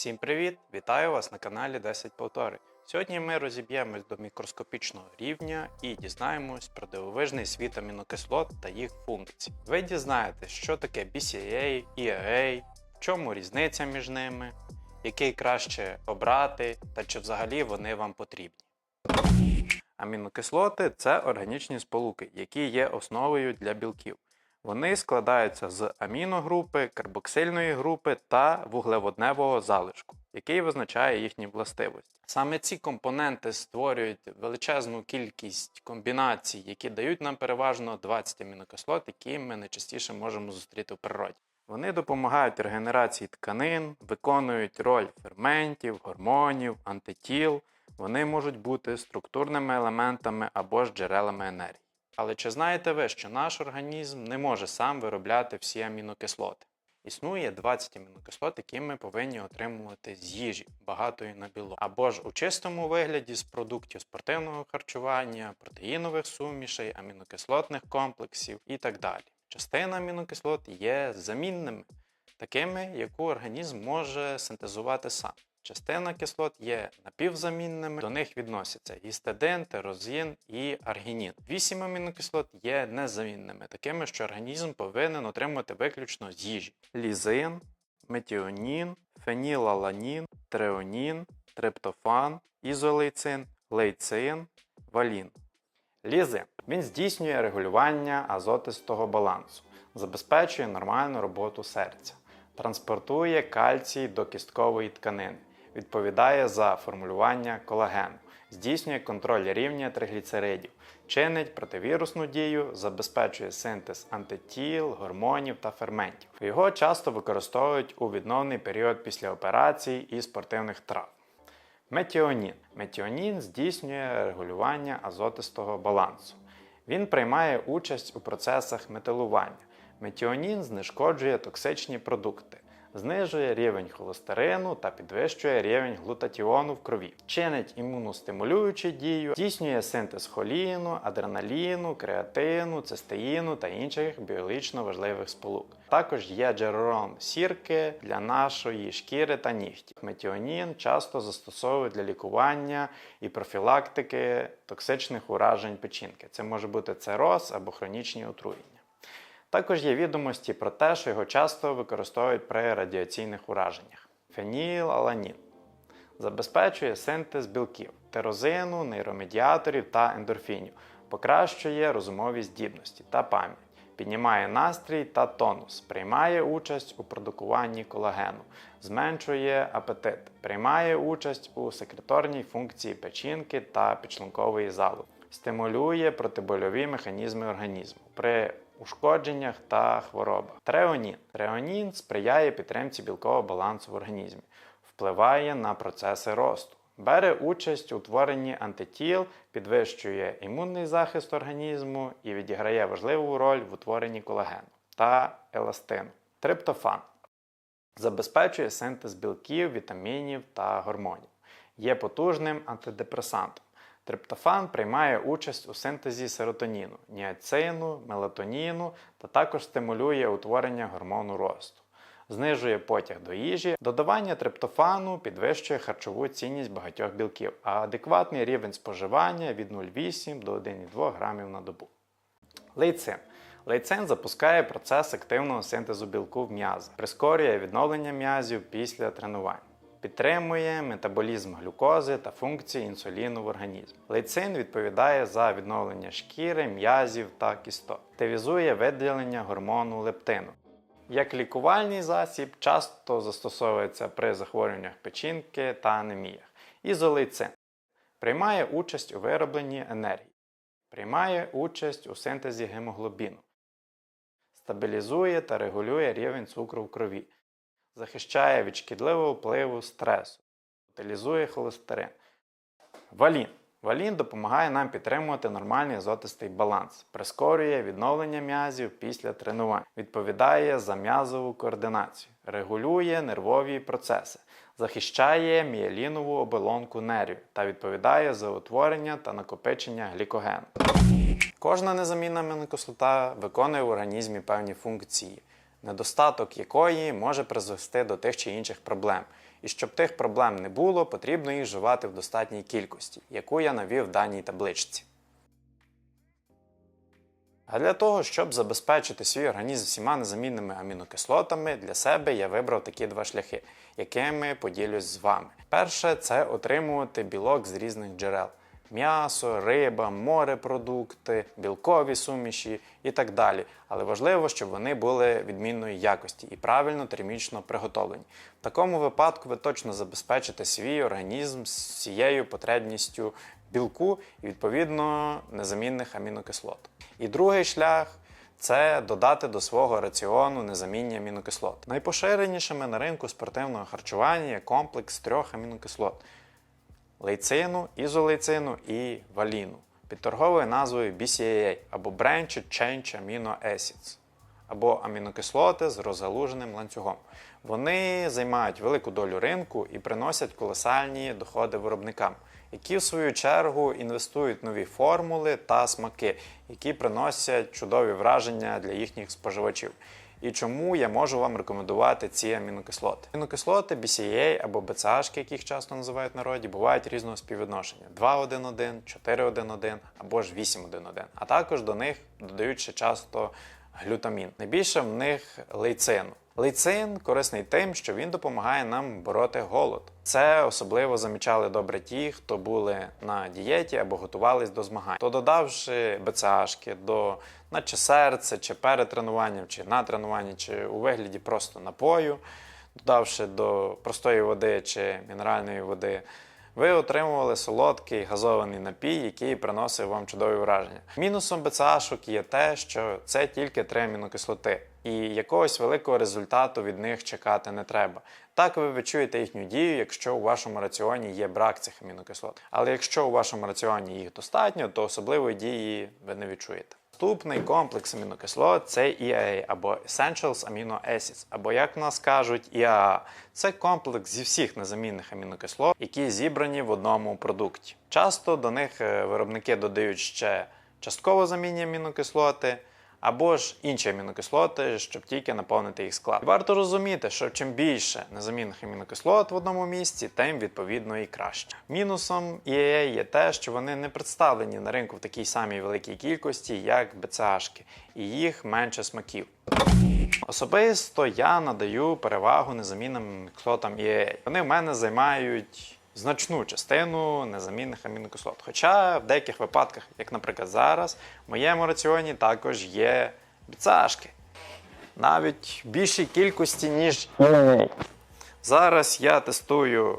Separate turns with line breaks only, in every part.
Всім привіт! Вітаю вас на каналі 10 Повтори. Сьогодні ми розіб'ємось до мікроскопічного рівня і дізнаємось про дивовижний світ амінокислот та їх функцій. Ви дізнаєтесь, що таке BCAA, EAA, в чому різниця між ними, який краще обрати та чи взагалі вони вам потрібні. Амінокислоти це органічні сполуки, які є основою для білків. Вони складаються з аміногрупи, карбоксильної групи та вуглеводневого залишку, який визначає їхні властивості. Саме ці компоненти створюють величезну кількість комбінацій, які дають нам переважно 20 амінокислот, які ми найчастіше можемо зустріти в природі. Вони допомагають регенерації тканин, виконують роль ферментів, гормонів, антитіл. Вони можуть бути структурними елементами або ж джерелами енергії. Але чи знаєте ви, що наш організм не може сам виробляти всі амінокислоти? Існує 20 амінокислот, які ми повинні отримувати з їжі, багатої на білок, або ж у чистому вигляді з продуктів спортивного харчування, протеїнових сумішей, амінокислотних комплексів і так далі. Частина амінокислот є замінними, такими, яку організм може синтезувати сам. Частина кислот є напівзамінними, до них відносяться гістидин, тирозин і аргінін. Вісім амінокислот є незамінними, такими, що організм повинен отримати виключно з їжі: лізин, метіонін, фенілаланін, треонін, триптофан, ізолейцин, лейцин, валін. Лізин він здійснює регулювання азотистого балансу, забезпечує нормальну роботу серця, транспортує кальцій до кісткової тканини, відповідає за формулювання колагену, здійснює контроль рівня тригліцеридів, чинить противірусну дію, забезпечує синтез антитіл, гормонів та ферментів. Його часто використовують у відновний період після операцій і спортивних травм. Метіонін. Метіонін здійснює регулювання азотистого балансу. Він приймає участь у процесах метилування. Метіонін знешкоджує токсичні продукти, знижує рівень холестерину та підвищує рівень глутатіону в крові, чинить імуностимулюючу дію, здійснює синтез холіну, адреналіну, креатину, цистеїну та інших біологічно важливих сполук. Також є джерелом сірки для нашої шкіри та нігтів. Метіонін часто застосовують для лікування і профілактики токсичних уражень печінки. Це може бути цироз або хронічні отруєння. Також є відомості про те, що його часто використовують при радіаційних ураженнях. Фенілаланін забезпечує синтез білків, тирозину, нейромедіаторів та ендорфінів, покращує розумові здібності та пам'ять, піднімає настрій та тонус, приймає участь у продукуванні колагену, зменшує апетит, приймає участь у секреторній функції печінки та підшлункової залози, стимулює протибольові механізми організму. При ушкодженнях та хворобах. Треонін. Треонін сприяє підтримці білкового балансу в організмі, впливає на процеси росту, бере участь у утворенні антитіл, підвищує імунний захист організму і відіграє важливу роль в утворенні колагену та еластину. Триптофан забезпечує синтез білків, вітамінів та гормонів. Є потужним антидепресантом. Триптофан приймає участь у синтезі серотоніну, ніацину, мелатоніну та також стимулює утворення гормону росту, знижує потяг до їжі. Додавання триптофану підвищує харчову цінність багатьох білків, а адекватний рівень споживання від 0,8 до 1,2 грамів на добу. Лейцин. Лейцин запускає процес активного синтезу білку в м'язах, прискорює відновлення м'язів після тренувань. Підтримує метаболізм глюкози та функції інсуліну в організмі. Лейцин відповідає за відновлення шкіри, м'язів та кісток. Активізує виділення гормону лептину. Як лікувальний засіб часто застосовується при захворюваннях печінки та анеміях. Ізолейцин приймає участь у виробленні енергії, приймає участь у синтезі гемоглобіну, стабілізує та регулює рівень цукру в крові захищає від шкідливого впливу стресу, утилізує холестерин. Валін. Валін допомагає нам підтримувати нормальний азотистий баланс, прискорює відновлення м'язів після тренувань, відповідає за м'язову координацію, регулює нервові процеси, захищає мієлінову оболонку нервів та відповідає за утворення та накопичення глікогену. Кожна незамінна амінокислота виконує в організмі певні функції недостаток якої може призвести до тих чи інших проблем. І щоб тих проблем не було, потрібно їх вживати в достатній кількості, яку я навів в даній табличці. А для того, щоб забезпечити свій організм всіма незамінними амінокислотами, для себе я вибрав такі два шляхи, якими поділюсь з вами. Перше це отримувати білок з різних джерел: м'ясо, риба, морепродукти, білкові суміші і так далі. Але важливо, щоб вони були відмінної якості і правильно термічно приготовлені. В такому випадку ви точно забезпечите свій організм з цією потребністю білку і відповідно незамінних амінокислот. І другий шлях це додати до свого раціону незамінні амінокислот. Найпоширенішими на ринку спортивного харчування є комплекс трьох амінокислот: лейцину, ізолейцину і валіну під торговою назвою BCAA або Branched Chain Amino Acids або амінокислоти з розгалуженим ланцюгом. Вони займають велику долю ринку і приносять колосальні доходи виробникам, які в свою чергу інвестують нові формули та смаки, які приносять чудові враження для їхніх споживачів. І чому я можу вам рекомендувати ці амінокислоти? Амінокислоти BCAA або BCAH, як їх часто називають в народі, бувають різного співвідношення: 2-1-1, 4-1-1 або ж 8-1-1. А також до них додають ще часто глютамін. Найбільше в них лейцину. Лейцин корисний тим, що він допомагає нам бороти голод. Це особливо замічали добре ті, хто були на дієті або готувались до змагань. То додавши БЦАшки до наче серце, чи перед тренуванням, чи на тренуванні, чи у вигляді просто напою, додавши до простої води чи мінеральної води, ви отримували солодкий газований напій, який приносив вам чудові враження. Мінусом БЦАшок є те, що це тільки три амінокислоти, і якогось великого результату від них чекати не треба. Так ви відчуєте їхню дію, якщо у вашому раціоні є брак цих амінокислот. Але якщо у вашому раціоні їх достатньо, то особливої дії ви не відчуєте. Наступний комплекс амінокислот це EAA або Essentials Amino Acids, або як в нас кажуть, EAA. Це комплекс зі всіх незамінних амінокислот, які зібрані в одному продукті. Часто до них е, виробники додають ще частково замінні амінокислоти. Або ж інші амінокислоти, щоб тільки наповнити їх склад. Варто розуміти, що чим більше незамінних амінокислот в одному місці, тим відповідно і краще. Мінусом EAA є те, що вони не представлені на ринку в такій самій великій кількості, як БЦАшки, і їх менше смаків. Особисто я надаю перевагу незамінним амінокислотам EAA. Вони в мене займають значну частину незамінних амінокислот. Хоча в деяких випадках, як, наприклад, зараз, в моєму раціоні також є біцашки. Навіть в більшій кількості, ніж зараз я тестую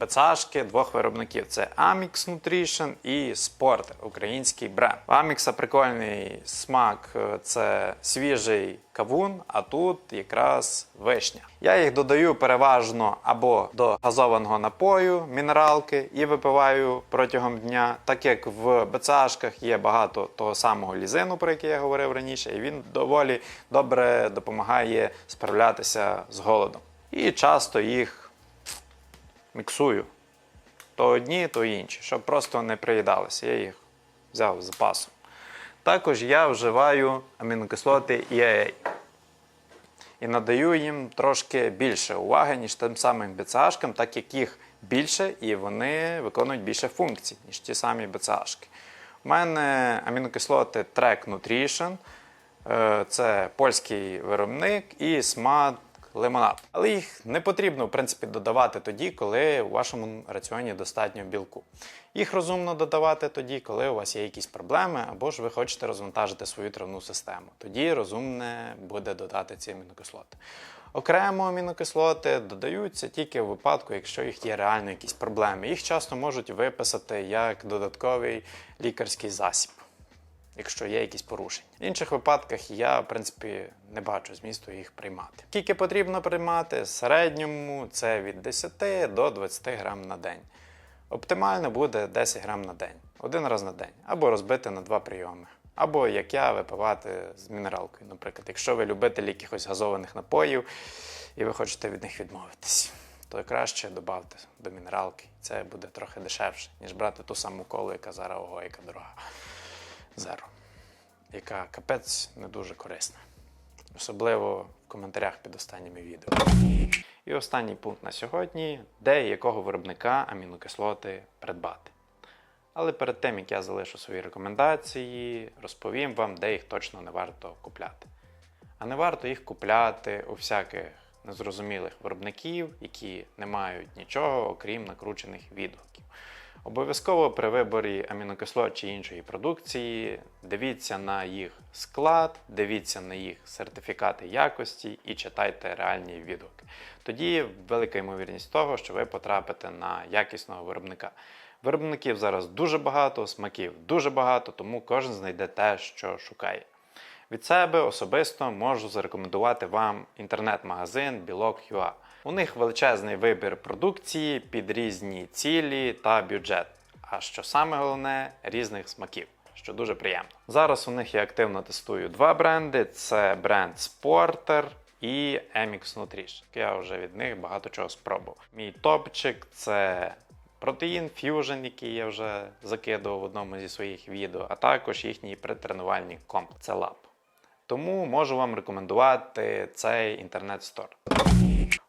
БЦАшки двох виробників: це Amix Nutrition і Sport, український бренд. У Amix прикольний смак е, це свіжий кавун, а тут якраз вишня. Я їх додаю переважно або до газованого напою, мінералки і випиваю протягом дня, так як в БЦАшках є багато того самого лізину, про який я говорив раніше, і він доволі добре допомагає справлятися з голодом. І часто їх міксую. То одні, то інші, щоб просто не приїдалися. Я їх взяв з запасом. Також я вживаю амінокислоти EAA. І надаю їм трошки більше уваги, ніж тим самим БЦАшкам, так як їх більше і вони виконують більше функцій, ніж ті самі БЦАшки. У мене амінокислоти Trek Nutrition, е, це польський виробник і смак лимонад. Але їх не потрібно, в принципі, додавати тоді, коли у вашому раціоні достатньо білку. Їх розумно додавати тоді, коли у вас є якісь проблеми, або ж ви хочете розвантажити свою травну систему. Тоді розумне буде додати ці амінокислоти. Окремо амінокислоти додаються тільки в випадку, якщо їх є реально якісь проблеми. Їх часто можуть виписати як додатковий лікарський засіб якщо є якісь порушення. В інших випадках я, в принципі, не бачу змісту їх приймати. Скільки потрібно приймати? В середньому це від 10 до 20 грам на день. Оптимально буде 10 грам на день, один раз на день, або розбити на два прийоми. Або як я випивати з мінералкою, наприклад, якщо ви любитель якихось газованих напоїв і ви хочете від них відмовитись, то краще додати до мінералки. Це буде трохи дешевше, ніж брати ту саму колу, яка зараз ого, яка дорога. Зеро, яка капець не дуже корисна. Особливо в коментарях під останніми відео. І останній пункт на сьогодні, де і якого виробника амінокислоти придбати. Але перед тим, як я залишу свої рекомендації, розповім вам, де їх точно не варто купляти. А не варто їх купляти у всяких незрозумілих виробників, які не мають нічого, окрім накручених відгуків. Обов'язково при виборі амінокислот чи іншої продукції дивіться на їх склад, дивіться на їх сертифікати якості і читайте реальні відгуки. Тоді велика ймовірність того, що ви потрапите на якісного виробника. Виробників зараз дуже багато, смаків дуже багато, тому кожен знайде те, що шукає. Від себе особисто можу зарекомендувати вам інтернет-магазин Білок.ua. У них величезний вибір продукції під різні цілі та бюджет. А що саме головне, різних смаків, що дуже приємно. Зараз у них я активно тестую два бренди: це бренд Sporter і MX Nutrition. Я вже від них багато чого спробував. Мій топчик це Протеїн Fusion, який я вже закидував в одному зі своїх відео, а також їхній претренувальний комплекс це Lab. Тому можу вам рекомендувати цей інтернет-стор.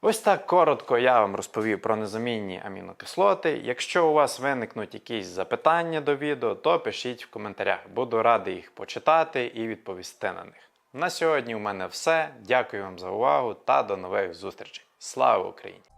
Ось так коротко я вам розповів про незамінні амінокислоти. Якщо у вас виникнуть якісь запитання до відео, то пишіть в коментарях. Буду радий їх почитати і відповісти на них. На сьогодні у мене все. Дякую вам за увагу та до нових зустрічей. Слава Україні!